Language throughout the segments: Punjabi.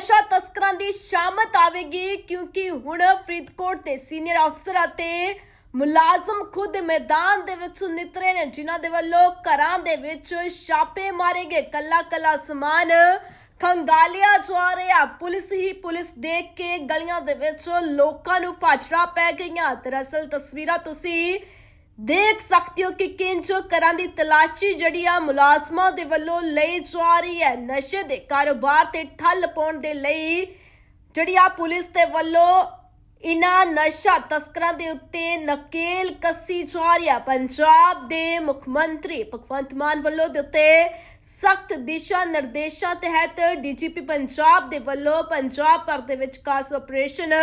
ਨਸ਼ਾ ਤਸਕਰਾਂ ਦੀ ਸ਼ਾਮਤ ਆਵੇਗੀ ਕਿਉਂਕਿ ਹੁਣ ਫਰੀਦਕੋਟ ਦੇ ਸੀਨੀਅਰ ਅਫਸਰ ਅਤੇ ਮੁਲਾਜ਼ਮ ਖੁਦ ਮੈਦਾਨ ਦੇ ਵਿੱਚ ਨਿਤਰੇ ਨੇ, ਜਿਨ੍ਹਾਂ ਦੇ ਵੱਲੋਂ ਘਰਾਂ ਦੇ ਵਿੱਚ ਛਾਪੇ ਮਾਰੇ ਗਏ। ਕੱਲਾ ਕੱਲਾ ਸਮਾਨ ਖੰਗਾਲਿਆ ਜਾ ਰਿਹਾ। ਪੁਲਿਸ ਹੀ ਪੁਲਿਸ ਦੇਖ ਕੇ ਗਲੀਆਂ ਦੇ ਵਿੱਚ ਲੋਕਾਂ ਨੂੰ ਭਾਜੜਾ ਪੈ ਗਈਆਂ। ਦਰਅਸਲ ਤਸਵੀਰਾਂ ਤੁਸੀਂ ਦੇਖ ਸਕਦੇ ਹੋ ਕਿ ਕਿੰਜ ਘਰਾਂ ਦੀ ਤਲਾਸ਼ੀ ਜਿਹੜੀ ਆ ਮੁਲਾਜ਼ਮਾਂ ਦੇ ਵੱਲੋਂ ਲਈ ਜਾ ਰਹੀ ਹੈ। ਨਸ਼ੇ ਦੇ ਕਾਰੋਬਾਰ ਤੇ ਠੱਲ ਪਾਉਣ ਦੇ ਲਈ ਜਿਹੜੀ ਆ ਪੁਲਿਸ ਦੇ ਵੱਲੋਂ ਇਨ੍ਹਾਂ ਨਸ਼ਾ ਤਸਕਰਾਂ ਦੇ ਉੱਤੇ ਨਕੇਲ ਕੱਸੀ ਜਾ ਰਹੀ ਹੈ। ਪੰਜਾਬ ਦੇ ਮੁੱਖ ਮੰਤਰੀ ਭਗਵੰਤ ਮਾਨ ਵੱਲੋਂ ਦਿੱਤੇ ਸਖਤ ਦਿਸ਼ਾ ਨਿਰਦੇਸ਼ਾਂ ਤਹਿਤ ਡੀਜੀਪੀ ਪੰਜਾਬ ਦੇ ਵੱਲੋਂ ਪੰਜਾਬ ਭਰ ਦੇ ਵਿੱਚ ਖਾਸ ਆਪਰੇਸ਼ਨ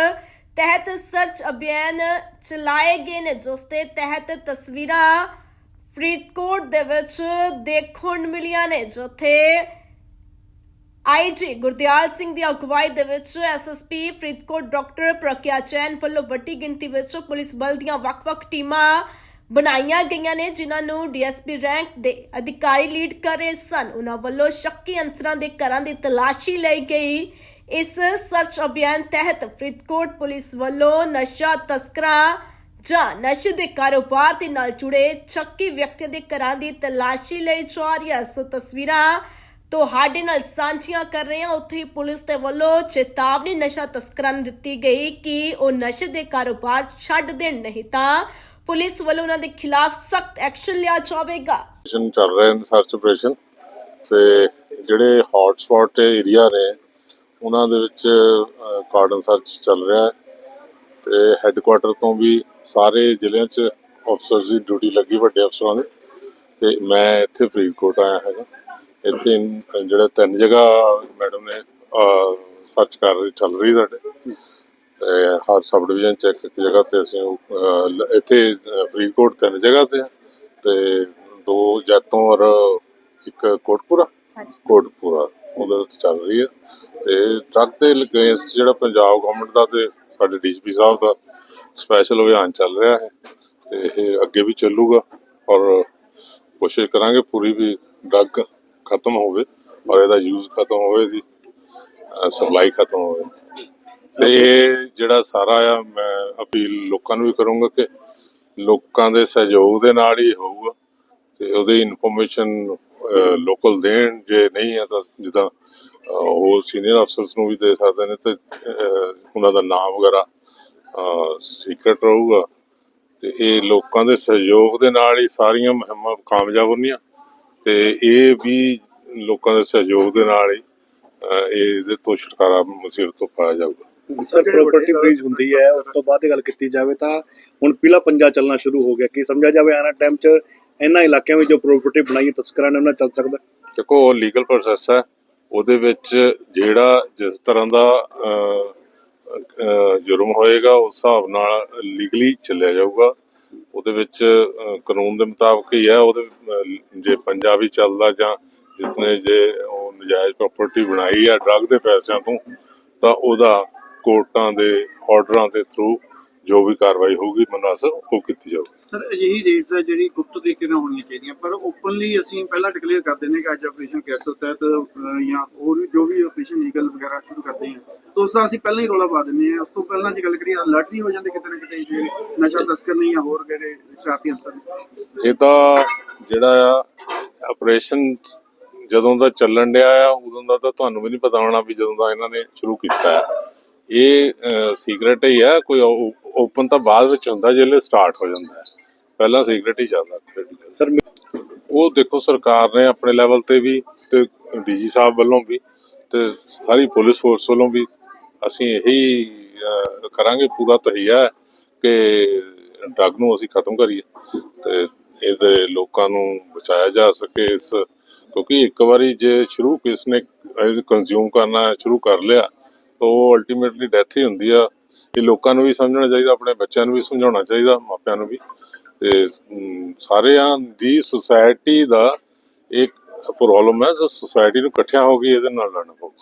ਤਹਿਤ ਸਰਚ ਅਭਿਆਨ ਚਲਾਏ ਗਏ ਨੇ, ਜਿਸ ਦੇ ਤਹਿਤ ਤਸਵੀਰਾਂ ਫਰੀਦਕੋਟ ਦੇ ਵਿੱਚ ਦੇਖਣ ਮਿਲੀਆਂ ਨੇ, ਜਿੱਥੇ ਆਈਜੀ ਗੁਰਦਿਆਲ ਸਿੰਘ ਦੀ ਅਗਵਾਈ ਦੇ ਵਿੱਚ S S P Faridkot doctor Prakya Chain ਵੱਲੋਂ ਵੱਡੀ ਗਿਣਤੀ ਵਿੱਚ ਪੁਲਿਸ ਬਲ ਦੀਆਂ ਵੱਖ-ਵੱਖ ਟੀਮਾਂ ਬਣਾਈਆਂ ਗਈਆਂ ਨੇ, ਜਿਨ੍ਹਾਂ ਨੂੰ ਡੀਐਸਪੀ ਰੈਂਕ ਦੇ ਅਧਿਕਾਰੀ ਲੀਡ ਕਰ ਰਹੇ ਸਨ। ਉਹਨਾਂ ਵੱਲੋਂ ਸ਼ੱਕੀ ਅੰਸਰਾਂ ਦੇ ਘਰਾਂ ਦੀ ਤਲਾਸ਼ੀ ਲਈ ਗਈ ਇਸ ਸਰਚ ਅਭਿਆਨ ਤਹਿਤ ਫਰੀਦਕੋਟ ਪੁਲਿਸ ਵੱਲੋਂ ਨਸ਼ਾ ਤਸਕਰਾਂ ਜਾਂ ਨਸ਼ੇ ਦੇ ਕਾਰੋਬਾਰ ਦੇ ਨਾਲ ਜੁੜੇ ਸ਼ੱਕੀ ਵਿਅਕਤੀਆਂ ਦੇ ਘਰਾਂ ਦੀ ਤਲਾਸ਼ੀ ਲਈ ਜਾ ਰਹੀ ਹੈ ਸੋ ਤਸਵੀਰਾਂ ਤੁਹਾਡੇ ਨਾਲ ਸਾਂਝੀਆਂ ਕਰ ਰਹੇ ਹਾਂ। ਉੱਥੇ ਹੀ ਪੁਲਿਸ ਦੇ ਵੱਲੋਂ ਚੇਤਾਵਨੀ ਨਸ਼ਾ ਤਸਕਰਾਂ ਨੂੰ ਦਿੱਤੀ ਗਈ ਕਿ ਉਹ ਨਸ਼ੇ ਦੇ ਕਾਰੋਬਾਰ ਛੱਡ ਦੇਣ ਨਹੀਂ ਤਾਂ ਪੁਲਿਸ ਵੱਲੋਂ ਉਹਨਾਂ ਦੇ ਖਿਲਾਫ ਸਖਤ ਐਕਸ਼ਨ ਲਿਆ ਜਾਵੇਗਾ। ਚੱਲ ਰਹੇ ਨੇ ਸਰਚ ਆਪਰੇਸ਼ਨ ਤੇ ਜਿਹੜੇ ਹੌਟ ਸਪੌਟ ਏਰੀਆ ਨੇ ਉਹਨਾਂ ਦੇ ਵਿੱਚ ਕਾਰਡਨ ਸਰਚ ਚੱਲ ਰਿਹਾ ਹੈ ਤੇ ਹੈੱਡਕੁਆਟਰ ਤੋਂ ਵੀ ਸਾਰੇ ਜ਼ਿਲ੍ਹਿਆਂ 'ਚ ਅਫਸਰਸ ਦੀ ਡਿਊਟੀ ਲੱਗੀ ਵੱਡੇ ਅਫਸਰਾਂ ਦੀ ਤੇ ਮੈਂ ਇੱਥੇ ਫਰੀਦਕੋਟ ਆਇਆ ਹੈਗਾ। ਇੱਥੇ ਜਿਹੜੇ ਤਿੰਨ ਜਗ੍ਹਾ ਮੈਡਮ ਨੇ ਸਰਚ ਕਰ ਰਹੀ ਚੱਲ ਰਹੀ ਸਾਡੇ। ਤੇ ਹਰ ਸਬ ਡਿਵੀਜ਼ਨ ਚ ਇੱਕ ਜਗ੍ਹਾ ਤੇ ਅਸੀਂ ਇੱਥੇ ਫਰੀਦਕੋਟ ਤਿੰਨ ਜਗ੍ਹਾ ਤੇ ਤੇ ਦੋ ਜੈਤੋਂ ਔਰ ਇੱਕ ਕੋਟਪੁਰਾ। ਕੋਟਪੁਰਾ। ਉਹਦੇ ਚੱਲ ਰਹੀ ਹੈ। ਤੇ ਟਰੱਕ ਦੇ ਅਗੇਂਸਟ ਜਿਹੜਾ ਪੰਜਾਬ ਗਵਰਨਮੈਂਟ ਦਾ ਤੇ ਸਾਡੇ ਡੀਜੀਪੀ ਸਾਹਿਬ ਦਾ ਸਪੈਸ਼ਲ ਅਭਿਆਨ ਚੱਲ ਰਿਹਾ ਹੈ। ਤੇ ਇਹ ਅੱਗੇ ਵੀ ਚੱਲੂਗਾ ਔਰ ਕੋਸ਼ਿਸ਼ ਕਰਾਂਗੇ ਪੂਰੀ ਵੀ ਡਰੱਗ ਖਤਮ ਹੋਵੇ ਔਰ ਇਹਦਾ ਯੂਜ਼ ਖਤਮ ਹੋਵੇ ਦੀ ਸਪਲਾਈ ਖਤਮ ਹੋਵੇ। ਤੇ ਇਹ ਜਿਹੜਾ ਸਾਰਾ ਆ, ਮੈਂ ਅਪੀਲ ਲੋਕਾਂ ਨੂੰ ਵੀ ਕਰੂੰਗਾ ਕਿ ਲੋਕਾਂ ਦੇ ਸਹਿਯੋਗ ਦੇ ਨਾਲ ਹੀ ਹੋਊਗਾ ਤੇ ਉਹਦੀ ਇਨਫੋਰਮੇਸ਼ਨ ਲੋਕਲ ਦੇਣ ਜੇ ਨਹੀਂ ਹੈ ਤਾਂ ਜਿੱਦਾਂ ਉਹ ਸੀਨੀਅਰ ਅਫਸਰਸ ਨੂੰ ਵੀ ਦੇ ਸਕਦੇ ਨੇ ਤੇ ਉਹਨਾਂ ਦਾ ਨਾਮ ਵਗੈਰਾ ਸੀਕ੍ਰੇਟ ਰਹੂਗਾ। ਤੇ ਇਹ ਲੋਕਾਂ ਦੇ ਸਹਿਯੋਗ ਦੇ ਨਾਲ ਹੀ ਸਾਰੀਆਂ ਮੁਹਿੰਮਾਂ ਕਾਮਯਾਬ ਹੁੰਦੀਆਂ। ਤੇ ਇਹ ਵੀ ਲੋਕਾਂ ਦੇ ਸਹਿਯੋਗ ਦੇ ਨਾਲ ਹੀ ਇਹਦੇ ਤੋਂ ਛੁਟਕਾਰਾ ਮੁਸੀਬਤ ਤੋਂ ਪਾਇਆ ਜਾਊਗਾ। ਸਰ ਪ੍ਰਾਪਰਟੀ ਫ੍ਰੀਜ਼ ਹੁੰਦੀ ਹੈ, ਉਸ ਤੋਂ ਬਾਅਦ ਗੱਲ ਕੀਤੀ ਜਾਵੇ ਤਾਂ ਹੁਣ ਪੀਲਾ ਪੰਜਾ ਚੱਲਣਾ ਸ਼ੁਰੂ ਹੋ ਗਿਆ। ਕੀ ਸਮਝਿਆ ਜਾਵੇ ਆਣਾ ਟਾਈਮ 'ਚ ਇਹਨਾਂ ਇਲਾਕਿਆਂ ਵਿੱਚ ਜੋ ਪ੍ਰੋਪਰਟੀ ਬਣਾਈ, ਤਸਕਰਾਂ ਨੇ ਉਹਨਾਂ ਚੱਲ ਸਕਦਾ ਦੇਖੋ, ਉਹ ਲੀਗਲ ਪ੍ਰੋਸੈਸ ਹੈ। ਉਹਦੇ ਵਿੱਚ ਜਿਹੜਾ ਜਿਸ ਤਰ੍ਹਾਂ ਦਾ ਜੁਰਮ ਹੋਏਗਾ, ਉਸ ਹਿਸਾਬ ਨਾਲ ਲੀਗਲੀ ਚੱਲਿਆ ਜਾਊਗਾ। ਉਹਦੇ ਵਿੱਚ ਕਾਨੂੰਨ ਦੇ ਮੁਤਾਬਕ ਹੀ ਹੈ। ਉਹਦੇ ਜੇ ਪੰਜਾਬੀ ਚੱਲਦਾ ਜਾਂ ਜਿਸ ਨੇ ਜੇ ਉਹ ਨਜਾਇਜ਼ ਪ੍ਰਾਪਰਟੀ ਬਣਾਈ ਹੈ ਡਰੱਗ ਦੇ ਪੈਸਿਆਂ ਤੋਂ, ਤਾਂ ਉਹਦਾ ਕੋਰਟਾਂ ਦੇ ਆਰਡਰਾਂ ਦੇ ਥਰੂ ਜੋ ਵੀ ਕਾਰਵਾਈ ਹੋਊਗੀ ਮਨਾਸਬ ਉਹ ਕੀਤੀ ਜਾਊਗੀ। ਸਰ, ਅਜਿਹੀ ਰੇਟਸ ਹੈ ਜਿਹੜੀ ਗੁਪਤ ਤਰੀਕੇ ਨਾਲ ਹੋਣੀਆਂ ਚਾਹੀਦੀਆਂ ਪਰ ਓਪਨਲੀ ਅਸੀਂ ਪਹਿਲਾਂ ਡਿਕਲੇਅਰ ਕਰ ਦਿੰਦੇ ਕਿ ਅੱਜ ਆਪਰੇਸ਼ਨ ਕੈਸੋ ਤਹਿਤ ਜਾਂ ਹੋਰ ਜੋ ਵੀ ਆਪਰੇਸ਼ਨ ਲੀਗਲ ਵਗੈਰਾ ਸ਼ੁਰੂ ਕਰਦੇ ਹਾਂ, ਤਾਂ ਉਸ ਦਾ ਅਸੀਂ ਪਹਿਲਾਂ ਹੀ ਰੋਲਾ ਪਾ ਦਿੰਦੇ ਹਾਂ। ਉਸ ਤੋਂ ਪਹਿਲਾਂ ਜੇ ਗੱਲ ਕਰੀਏ ਅਲਰਟ ਨਹੀਂ ਹੋ ਜਾਂਦੇ ਕਿਤੇ ਨਾ ਕਿਤੇ ਜਿਹੜੇ ਨਸ਼ਾ ਤਸਕਰ ਨਹੀਂ ਜਾਂ ਹੋਰ ਜਿਹੜੇ ਸ਼ਰਾਰਤੀ ਅੰਸਰ ਇਹ ਤਾਂ ਜਿਹੜਾ ਆ ਆਪਰੇਸ਼ਨ ਜਦੋਂ ਦਾ ਚੱਲਣ ਡਿਆ ਆ, ਉਦੋਂ ਦਾ ਤਾਂ ਤੁਹਾਨੂੰ ਵੀ ਨਹੀਂ ਪਤਾ ਹੋਣਾ ਵੀ ਜਦੋਂ ਦਾ ਇਹਨਾਂ ਨੇ ਸ਼ੁਰੂ ਕੀਤਾ ਹੈ ਇਹ ਸੀਕ੍ਰੇਟ ਹੀ ਆ, ਕੋਈ ਓਪਨ ਤਾਂ ਬਾਅਦ ਵਿੱਚ ਹੁੰਦਾ ਜਦੋਂ ਸਟਾਰਟ ਹੋ ਜਾਂਦਾ ਹੈ। ਪਹਿਲਾਂ ਸੀਕ੍ਰੇਟ ਹੀ ਚੱਲਦਾ ਸਰ ਉਹ ਦੇਖੋ ਸਰਕਾਰ ਨੇ ਆਪਣੇ ਲੈਵਲ ਤੇ ਵੀ ਤੇ ਡੀਜੀ ਸਾਹਿਬ ਵੱਲੋਂ ਵੀ ਤੇ ਸਾਰੀ ਪੁਲਿਸ ਫੋਰਸ ਵੱਲੋਂ ਵੀ ਅਸੀਂ ਇਹੀ ਕਰਾਂਗੇ ਪੂਰਾ ਤਹੀਆ ਕਿ ਡਰੱਗ ਨੂੰ ਅਸੀਂ ਖਤਮ ਕਰੀਏ ਤੇ ਇਹਦੇ ਲੋਕਾਂ ਨੂੰ ਬਚਾਇਆ ਜਾ ਸਕੇ ਇਸ ਕਿਉਂਕਿ ਇੱਕ ਵਾਰੀ ਜੇ ਸ਼ੁਰੂ ਕਿਸ ਨੇ ਕੰਜ਼ਿਊਮ ਕਰਨਾ ਸ਼ੁਰੂ ਕਰ ਲਿਆ ਤਾਂ ਉਹ ਅਲਟੀਮੇਟਲੀ ਡੈਥ ਹੀ ਹੁੰਦੀ ਆ। ਇਹ ਲੋਕਾਂ ਨੂੰ ਵੀ ਸਮਝਣਾ ਚਾਹੀਦਾ, ਆਪਣੇ ਬੱਚਿਆਂ ਨੂੰ ਵੀ ਸਮਝਾਉਣਾ ਚਾਹੀਦਾ, ਮਾਪਿਆਂ ਨੂੰ ਵੀ। ਤੇ ਸਾਰਿਆਂ ਦੀ ਸੁਸਾਇਟੀ ਦਾ ਇੱਕ ਪ੍ਰੋਬਲਮ ਹੈ, ਜੋ ਸੁਸਾਇਟੀ ਨੂੰ ਇਕੱਠਿਆਂ ਹੋ ਕੇ ਇਹਦੇ ਨਾਲ ਲੜਨਾ ਪਊਗਾ